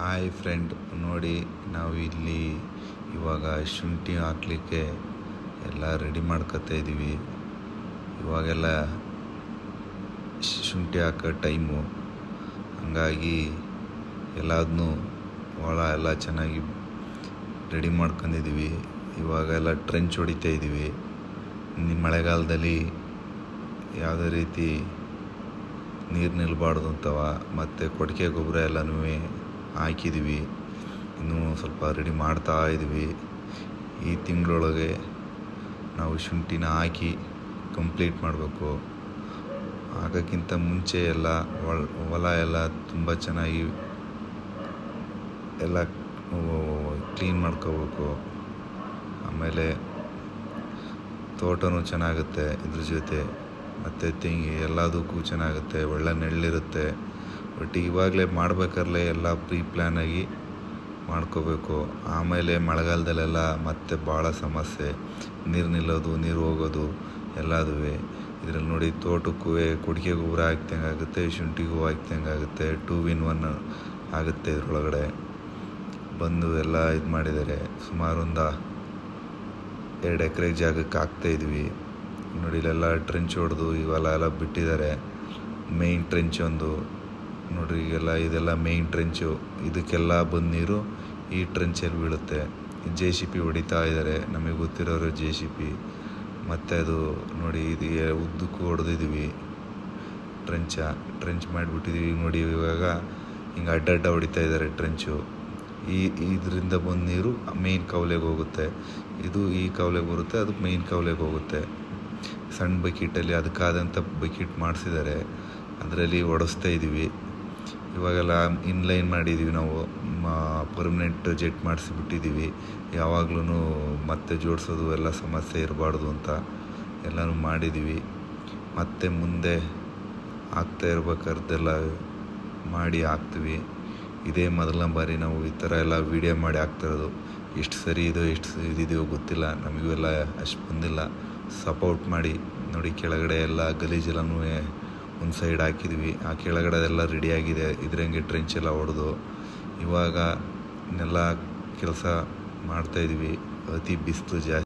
Hi friend ನೋಡಿ ನಾವು ಇಲ್ಲಿ ಇವಾಗ ಶುಂಠಿ ಹಾಕ್ಲಿಕ್ಕೆ ಎಲ್ಲ ರೆಡಿ ಮಾಡ್ಕೊತಾ ಇದ್ದೀವಿ. ಇವಾಗೆಲ್ಲ ಶುಂಠಿ ಹಾಕೋ ಟೈಮು ಹಂಗಾಗಿ ಎಲ್ಲದನ್ನೂ ಭಾಳ ಎಲ್ಲ ಚೆನ್ನಾಗಿ ರೆಡಿ ಮಾಡ್ಕೊಂಡಿದ್ದೀವಿ. ಇವಾಗೆಲ್ಲ ಟ್ರೆಂಚ್ ಹೊಡಿತಾ ಇದ್ದೀವಿ. ಮಳೆಗಾಲದಲ್ಲಿ ಯಾವುದೇ ರೀತಿ ನೀರು ನಿಲ್ಬಾರ್ದು ಅಂತವ, ಮತ್ತು ಕೊಟ್ಟಿಗೆ ಗೊಬ್ಬರ ಎಲ್ಲನೂ ಹಾಕಿದ್ದೀವಿ. ಇನ್ನೂ ಸ್ವಲ್ಪ ರೆಡಿ ಮಾಡ್ತಾ ಇದ್ವಿ ಈ ತಿಂಗಳೊಳಗೆ ನಾವು ಶುಂಠಿನ ಹಾಕಿ ಕಂಪ್ಲೀಟ್ ಮಾಡಬೇಕು. ಆಗಕ್ಕಿಂತ ಮುಂಚೆ ಎಲ್ಲ ಹೊಲ ಎಲ್ಲ ತುಂಬ ಚೆನ್ನಾಗಿ ಎಲ್ಲ ಕ್ಲೀನ್ ಮಾಡ್ಕೋಬೇಕು. ಆಮೇಲೆ ತೋಟನೂ ಚೆನ್ನಾಗುತ್ತೆ ಇದ್ರ ಜೊತೆ. ಮತ್ತು ತೆಂಗಿ ಎಲ್ಲದಕ್ಕೂ ಚೆನ್ನಾಗುತ್ತೆ. ಒಳ್ಳೆ ನೆರಳಿರುತ್ತೆ. ಬಟ್ ಇವಾಗಲೇ ಮಾಡ್ಬೇಕಾದ್ರೆ ಎಲ್ಲ ಪ್ರೀ ಪ್ಲ್ಯಾನಾಗಿ ಮಾಡ್ಕೋಬೇಕು. ಆಮೇಲೆ ಮಳೆಗಾಲದಲ್ಲೆಲ್ಲ ಮತ್ತೆ ಭಾಳ ಸಮಸ್ಯೆ. ನೀರು ನಿಲ್ಲೋದು, ನೀರು ಹೋಗೋದು ಎಲ್ಲದೂ ಇದ್ರಲ್ಲಿ ನೋಡಿ ತೋಟಕ್ಕೂ ಕುಡಿಕೆ ಗೊಬ್ಬರ ಹಾಕ್ದಂಗೆ ಆಗುತ್ತೆ ಹೂವು ಹಾಕ್ದಂಗೆ ಆಗುತ್ತೆ ಟೂ ವಿನ್ ಒನ್ ಆಗುತ್ತೆ ಇದ್ರೊಳಗಡೆ. ಬಂದು ಎಲ್ಲ ಇದು ಮಾಡಿದ್ದಾರೆ. ಸುಮಾರು ಒಂದು ಎರಡು ಎಕರೆ ಜಾಗಕ್ಕೆ ಹಾಕ್ತಾ ಇದ್ವಿ. ನೋಡಿ ಇಲ್ಲೆಲ್ಲ ಟ್ರೆಂಚ್ ಹೊಡೆದು ಇವೆಲ್ಲ ಎಲ್ಲ ಬಿಟ್ಟಿದ್ದಾರೆ. ಮೇಯ್ನ್ ಟ್ರೆಂಚ್ ಒಂದು. ನೋಡ್ರಿ, ಈಗೆಲ್ಲ ಇದೆಲ್ಲ ಮೇಯ್ನ್ ಟ್ರೆಂಚು ಇದಕ್ಕೆಲ್ಲ ಬಂದು ನೀರು ಈ ಟ್ರೆಂಚಲ್ಲಿ ಬೀಳುತ್ತೆ. ಜೆ ಸಿ ಪಿ ಹೊಡಿತಾ ಇದ್ದಾರೆ ನಮಗೆ ಗೊತ್ತಿರೋರು ಜೆ ಸಿ ಪಿ ಮತ್ತು ಅದು ನೋಡಿ, ಇದು ಉದ್ದಕ್ಕೂ ಹೊಡೆದಿದ್ದೀವಿ ಟ್ರೆಂಚ ಟ್ರೆಂಚ್ ಮಾಡಿಬಿಟ್ಟಿದ್ದೀವಿ ನೋಡಿ, ಇವಾಗ ಹಿಂಗೆ ಅಡ್ಡ ಅಡ್ಡ ಹೊಡಿತಾ ಇದ್ದಾರೆ ಟ್ರೆಂಚು ಈ, ಇದರಿಂದ ಬಂದ ನೀರು ಮೇಯ್ನ್ ಕವಲೆಗೆ ಹೋಗುತ್ತೆ. ಇದು ಈ ಕವಲೆಗೆ ಬರುತ್ತೆ, ಅದು ಮೇಯ್ನ್ ಕವಲೆಗೆ ಹೋಗುತ್ತೆ. ಸಣ್ಣ ಬಕೆಟಲ್ಲಿ ಅದಕ್ಕಾದಂಥ ಬಕೆಟ್ ಮಾಡಿಸಿದ್ದಾರೆ ಅದರಲ್ಲಿ ಒಡಿಸ್ತಾ ಇದ್ದೀವಿ ಇವಾಗೆಲ್ಲ ಇನ್ಲೈನ್ ಮಾಡಿದ್ದೀವಿ ನಾವು ಪರ್ಮನೆಂಟ್ ಜೆಟ್ ಮಾಡಿಸಿಬಿಟ್ಟಿದ್ದೀವಿ ಯಾವಾಗ್ಲೂ ಮತ್ತೆ ಜೋಡಿಸೋದು ಎಲ್ಲ ಸಮಸ್ಯೆ ಇರಬಾರ್ದು ಅಂತ ಎಲ್ಲನೂ ಮಾಡಿದ್ದೀವಿ ಮತ್ತೆ ಮುಂದೆ ಆಗ್ತಾ ಇರ್ಬೇಕಾರ್ದೆಲ್ಲ ಮಾಡಿ ಹಾಕ್ತೀವಿ. ಇದೇ ಮೊದಲನೇ ಬಾರಿ ನಾವು ಈ ಥರ ಎಲ್ಲ ವೀಡಿಯೋ ಮಾಡಿ ಹಾಕ್ತಿರೋದು. ಎಷ್ಟು ಸರಿ ಇದೋ, ಎಷ್ಟು ಇದಿದೆಯೋ ಗೊತ್ತಿಲ್ಲ. ನಮಗೂ ಎಲ್ಲ ಅಷ್ಟು ಬಂದಿಲ್ಲ. ಸಪೋರ್ಟ್ ಮಾಡಿ. ನೋಡಿ ಕೆಳಗಡೆ ಎಲ್ಲ ಗಲೀಜೆಲ್ಲನೂ ಒಂದು ಸೈಡ್ ಹಾಕಿದ್ವಿ. ಆ ಕೆಳಗಡೆ ಎಲ್ಲ ರೆಡಿಯಾಗಿದೆ. ಇದ್ರಂಗೆ ಟ್ರೆಂಚ್ ಎಲ್ಲ ಹೊಡೆದು ಇವಾಗ ನೆಲ್ಲ ಕೆಲಸ ಮಾಡ್ತಾಯಿದ್ವಿ ಅತಿ ಬಿಸಿಲು ಜಾಸ್ತಿ.